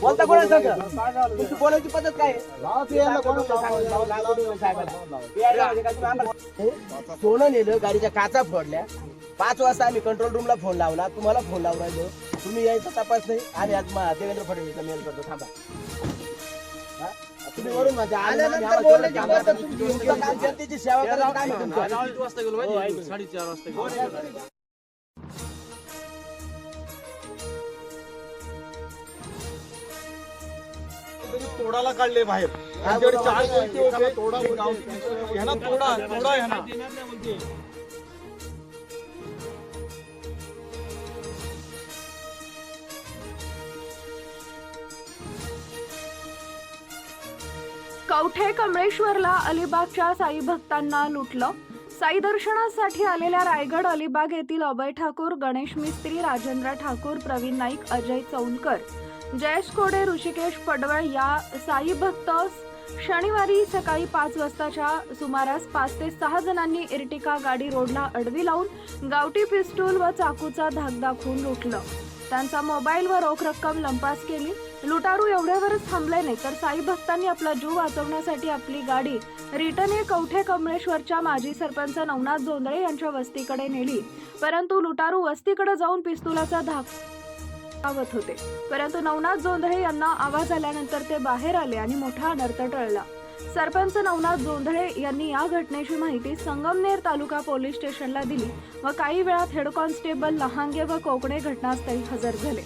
बोलता कोणा तुमची बोलायची पद्धत काय काय सोनं नेलं गाडीच्या काचा फोडल्या. पाच वाजता आम्ही कंट्रोल रूमला फोन लावला. तुम्हाला फोन लावून राहिलो. तुम्ही यायचा तपास नाही. आणि आज देवेंद्र फडणवीसला मेल करतो. थांबा. हा? तुम्ही वरून म्हणते, आल्यानंतर पद्धत जनतेची सेवा काम आहे. तुमचं. साडेचार वाजता तोडाला काढले बाहेर. त्यांच्याकडे चार कोयते होते. ते गावठी- ह्यांना तोडा तोडा ह्यांना कवठे कमळेश्वरला अलिबागच्या साई भक्तांना लुटलं. साई दर्शनासाठी आलेल्या रायगड अलिबाग येथील अभय ठाकूर गणेश मिस्त्री राजेंद्र ठाकूर प्रवीण नाईक अजय चौनकर. जयेश कोडे ऋषिकेश पडवळ या साई भक्त शनिवारी सकाळी पाच वाजताच्या सुमारास पाच ते सहा जणांनी इर्टिका गाडी रोडला अडवी लावून गावठी पिस्तूल व चाकूचा धाक दाखवून लुटलं. त्यांचा मोबाईल व रोख रक्कम लंपास केली. लुटारू एवढ्यावरच थांबले नाही तर साई भक्तांनी आपला जीव वाचवण्यासाठी आपली गाडी रिटर्न कवठे कमळेश्वरच्या माजी सरपंच नवनाथ जोंधळे यांच्या वस्तीकडे नेली. परंतु लुटारू वस्तीकडे जाऊन पिस्तुलाचा धाक आवत होते. परंतु नवनाथ जोंधळे यांना आवाज आल्यानंतर ते बाहेर आले आणि मोठा अनर्थ टळला. सरपंच नवनाथ जोंधळे यांनी या घटनेची माहिती संगमनेर तालुका पोलीस स्टेशनला दिली व काही वेळात हेड कॉन्स्टेबल लहांगे व कोकणे घटनास्थळी हजर झाले.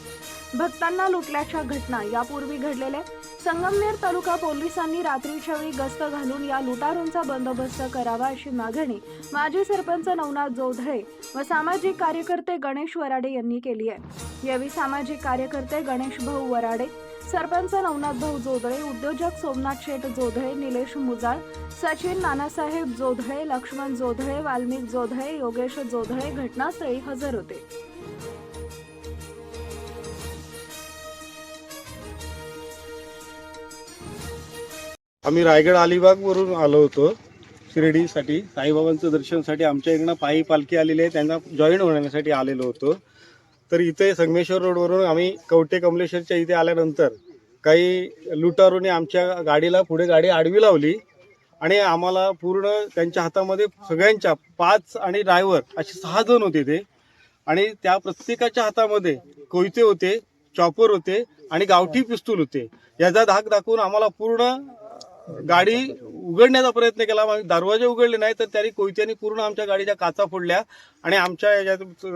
भक्तांना लुटल्याच्या घटना यापूर्वी घडलेल्या संगमनेर तालुका पोलिसांनी रात्रीच्या वेळी गस्त घालून या लुटारूंचा बंदोबस्त करावा अशी मागणी माजी सरपंच नवनाथ जोधळे व सामाजिक कार्यकर्ते गणेश वराडे यांनी केली आहे. यावेळी सामाजिक कार्यकर्ते गणेश भाऊ वराडे सरपंच नवनाथ भाऊ जोधळे उद्योजक सोमनाथ शेठ जोधळे निलेश मुजाळ सचिन नानासाहेब जोधळे लक्ष्मण जोधळे वाल्मिक जोधळे योगेश जोधळे घटनास्थळी हजर होते. आम्ही रायगड अलिबागवरून आलो होतो शिर्डीसाठी. साईबाबांचं दर्शनसाठी आमच्या इकडनं पायी पालखी आलेली आहे. त्यांना जॉईन होण्यासाठी आलेलो होतो. तर इथे संगमेश्वर रोडवरून आम्ही कवटे कमलेश्वरच्या इथे आल्यानंतर काही लुटारूने आमच्या गाडीला पुढे गाडी आडवी लावली आणि आम्हाला पूर्ण त्यांच्या हातामध्ये सगळ्यांच्या पाच आणि ड्रायव्हर असे सहा जण होते ते. आणि त्या प्रत्येकाच्या हातामध्ये कोयते होते चॉपर होते आणि गावठी पिस्तूल होते. याचा धाक दाखवून आम्हाला पूर्ण गाडी उघडण्याचा प्रयत्न केला. दरवाजे उघडले नाही तर त्यांनी कोयत्यांनी पूर्ण आमच्या गाडीच्या काचा फोडल्या आणि आमच्या याच्यात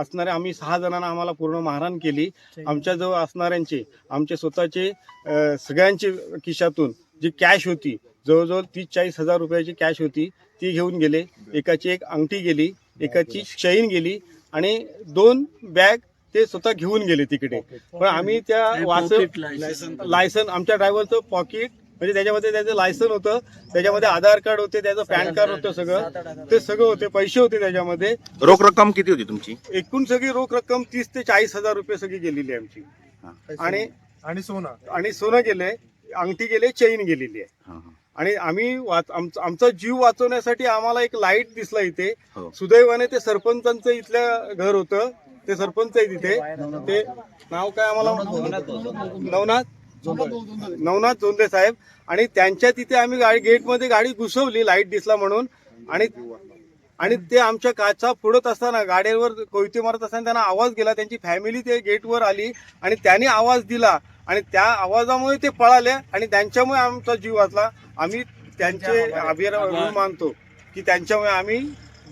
असणाऱ्या आम्ही सहा जणांना आम्हाला पूर्ण मारहाण केली. आमच्या जवळ असणाऱ्यांचे आमचे स्वतःचे सगळ्यांचे खिशातून जी कॅश होती जवळजवळ तीस चाळीस हजार रुपयाची कॅश होती ती घेऊन गेले. एकाची एक अंगठी गेली एकाची चैन गेली आणि दोन बॅग ते स्वतः घेऊन गेले तिकडे. पण आम्ही त्या वाच लायसन आमच्या ड्रायव्हरचं पॉकेट म्हणजे त्याच्यामध्ये त्याचं लायसन होतं त्याच्यामध्ये आधार कार्ड होते त्याचं पॅन कार्ड होतं सगळं. ते सगळं होते पैसे होते त्याच्यामध्ये. रोख रक्कम किती होती तुमची? एकूण सगळी रोख रक्कम तीस ते चाळीस हजार रुपये सगळी गेलेली आहे आमची. आणि आणि सोनं? आणि सोनं गेले अंगठी गेले चैन गेलेली आहे. आणि आम्ही वाच- आमचा आमचा जीव वाचवण्यासाठी आम्हाला एक लाइट दिसला इथे. हो. सुदैवाने ते सरपंचांचं इथलं घर होतं. ते सरपंच आहे तिथे ते नाव काय आम्हाला? नवनाथ? नवनाथ जोंधे साहेब. आणि त्यांच्या तिथे आम्ही गाडी गेटमध्ये गाडी घुसवली लाइट दिसला म्हणून. आणि आणि ते आमच्या काचा फोडत असताना गाड्यांवर कोयते मारत असताना त्यांना आवाज गेला. त्यांची फॅमिली ते गेटवर आली आणि त्यांनी आवाज दिला. आणि त्या आवाजामुळे ते पळाले आणि त्यांच्यामुळे आमचा जीव वाचला. आम्ही त्यांचे अभिमान मानतो की त्यांच्यामुळे आम्ही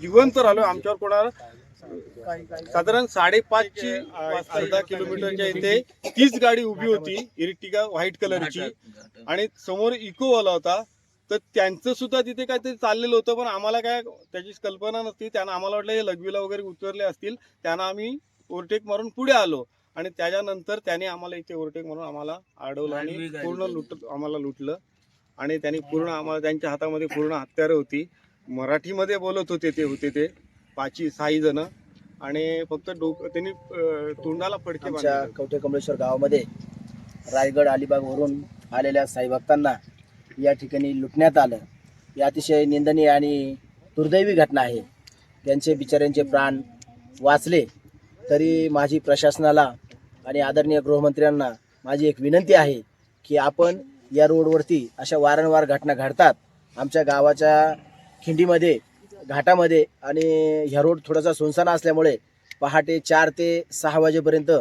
जिवंत राहिलो. आमच्यावर कोणाला साधारण साडेपाचची अर्धा किलोमीटरच्या इथे तीच गाडी उभी होती इरिटिका व्हाईट कलरची. आणि समोर इको वाला होता. तर त्यांचं सुद्धा तिथे काहीतरी चाललेलं होतं पण आम्हाला काय त्याची कल्पना नसती. त्यांना आम्हाला वाटलं हे लघवीला वगैरे उतरले असतील. त्यांना आम्ही ओव्हरटेक मारून पुढे आलो. आणि त्याच्यानंतर त्याने आम्हाला इथे ओव्हरटेक मारून आम्हाला अडवलं आणि पूर्ण लुट आम्हाला लुटलं. आणि त्यांनी पूर्ण आम्हाला त्यांच्या हातामध्ये पूर्ण हत्यारं होती. मराठीमध्ये बोलत होते ते होते ते. पाचही सहा जण. आणि फक्त डोकं त्यांनी तोंडाला फडके आमच्या बांधले. होते. कवठे कमलेश्वर गावामध्ये रायगड अलिबागवरून आलेल्या साईभक्तांना या ठिकाणी लुटण्यात आलं. ही अतिशय निंदनीय आणि दुर्दैवी घटना आहे. त्यांचे बिचाऱ्यांचे प्राण वाचले तरी माझी प्रशासनाला आणि आदरणीय गृहमंत्र्यांना माझी एक विनंती आहे की आपण या रोडवरती अशा वारंवार घटना घडतात. आमच्या गावाच्या खिंडीमध्ये घाटामध्ये आणि ह्या रोड थोडासा सुनसान असल्यामुळे पहाटे चार ते सहा वाजेपर्यंत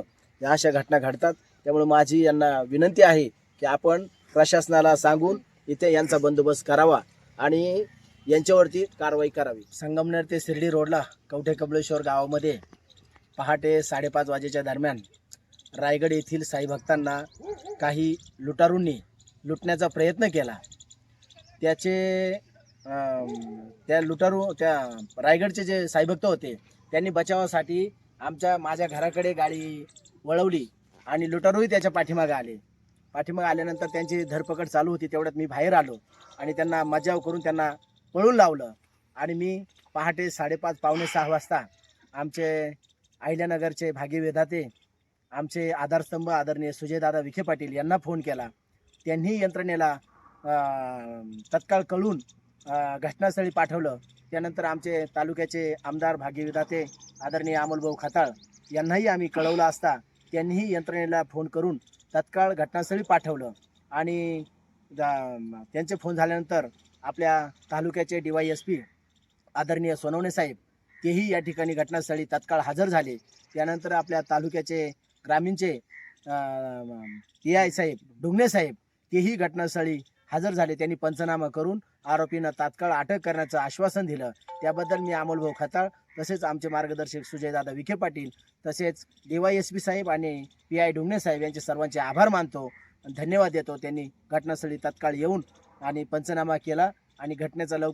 या अशा घटना घडतात. त्यामुळे माझी यांना विनंती आहे की आपण प्रशासनाला सांगून इथे यांचा बंदोबस्त करावा आणि यांच्यावरती कारवाई करावी. संगमनेर ते शिर्डी रोडला कवठे कमलेश्वर गावामध्ये पहाटे साडेपाच वाजेच्या दरम्यान रायगड येथील साईभक्तांना काही लुटारूंनी लुटण्याचा प्रयत्न केला. त्याचे त्या लुटारू त्या रायगडचे जे साईभक्त होते त्यांनी बचावासाठी आमच्या माझ्या घराकडे गाडी वळवली आणि लुटारूही त्याच्या पाठीमागे आले. पाठीमागे आल्यानंतर त्यांची धरपकड चालू होती तेवढ्यात मी बाहेर आलो आणि त्यांना मजाव करून त्यांना पळून लावलं आणि मी पहाटे साडेपाच पावणे सहा वाजता आमचे अहिल्यानगरचे भागी वेधाते आमचे आधारस्तंभ आदरणीय सुजयदादा विखे पाटील यांना फोन केला. त्यांनी यंत्रणेला तत्काळ कळून घटनास्थळी पाठवलं. त्यानंतर आमचे तालुक्याचे आमदार भागी आदरणीय अमोलभाऊ खताळ यांनाही आम्ही कळवलं असता त्यांनीही यंत्रणेला फोन करून तत्काळ घटनास्थळी पाठवलं. आणि जा- त्यांचे फोन झाल्यानंतर आपल्या तालुक्याचे डी वाय एस पी आदरणीय सोनवणे साहेब तेही या ठिकाणी घटनास्थळी तत्काळ हजर झाले. त्यानंतर आपल्या तालुक्याचे ग्रामीणचे ए आय साहेब डुंगणे साहेब तेही घटनास्थळी हजर झाले. त्यांनी पंचनामा करून आरोपींना तात्काळ अटक करण्याचं आश्वासन दिलं. त्याबद्दल मी अमोलभाऊ खताळ तसेच आमचे मार्गदर्शक सुजयदादा विखे पाटील तसेच डी वाय एस पी साहेब आणि पी आय डुंगणे साहेब यांचे सर्वांचे आभार मानतो. धन्यवाद देतो. त्यांनी घटनास्थळी तत्काळ येऊन आणि पंचनामा केला आणि घटनेचा लवकर